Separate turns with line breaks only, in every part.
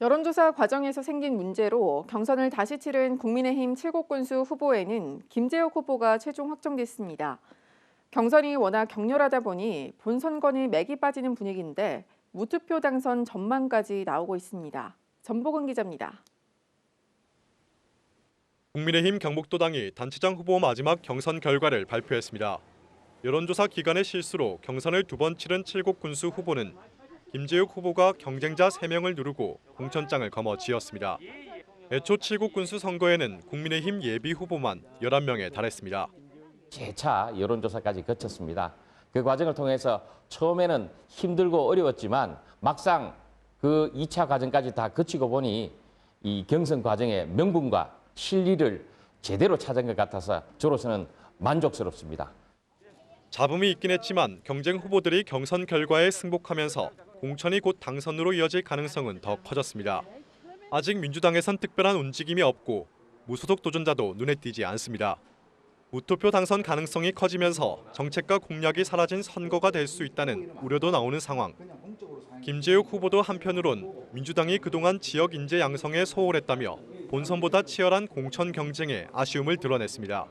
여론조사 과정에서 생긴 문제로 경선을 다시 치른 국민의힘 칠곡군수 후보에는 김재욱 후보가 최종 확정됐습니다. 경선이 워낙 격렬하다 보니 본선권이 맥이 빠지는 분위기인데 무투표 당선 전망까지 나오고 있습니다. 전보근 기자입니다.
국민의힘 경북도당이 단체장 후보 마지막 경선 결과를 발표했습니다. 여론조사 기간의 실수로 경선을 두 번 치른 칠곡 군수 후보는 김재욱 후보가 경쟁자 3명을 누르고 공천장을 거머 쥐었습니다. 애초 칠곡 군수 선거에는 국민의힘 예비 후보만 11명에 달했습니다.
재차 여론조사까지 거쳤습니다. 그 과정을 통해서 처음에는 힘들고 어려웠지만 막상 그 2차 과정까지 다 거치고 보니 이 경선 과정의 명분과 실리를 제대로 찾은 것 같아서 저로서는 만족스럽습니다.
잡음이 있긴 했지만 경쟁 후보들이 경선 결과에 승복하면서 공천이 곧 당선으로 이어질 가능성은 더 커졌습니다. 아직 민주당에선 특별한 움직임이 없고 무소속 도전자도 눈에 띄지 않습니다. 무투표 당선 가능성이 커지면서 정책과 공약이 사라진 선거가 될 수 있다는 우려도 나오는 상황. 김재욱 후보도 한편으론 민주당이 그동안 지역 인재 양성에 소홀했다며 본선보다 치열한 공천 경쟁에 아쉬움을 드러냈습니다.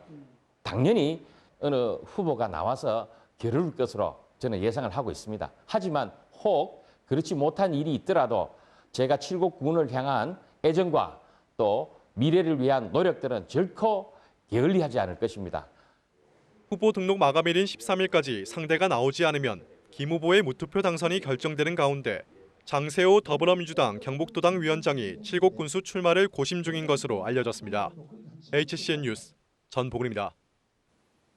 당연히 어느 후보가 나와서 겨룰 것으로 저는 예상을 하고 있습니다. 하지만 혹 그렇지 못한 일이 있더라도 제가 칠곡군을 향한 애정과 또 미래를 위한 노력들은 결코 게을리하지 않을 것입니다.
후보 등록 마감일인 13일까지 상대가 나오지 않으면 김 후보의 무투표 당선이 결정되는 가운데 장세호 더불어민주당 경북도당 위원장이 칠곡군수 출마를 고심 중인 것으로 알려졌습니다. HCN 뉴스 전보근입니다.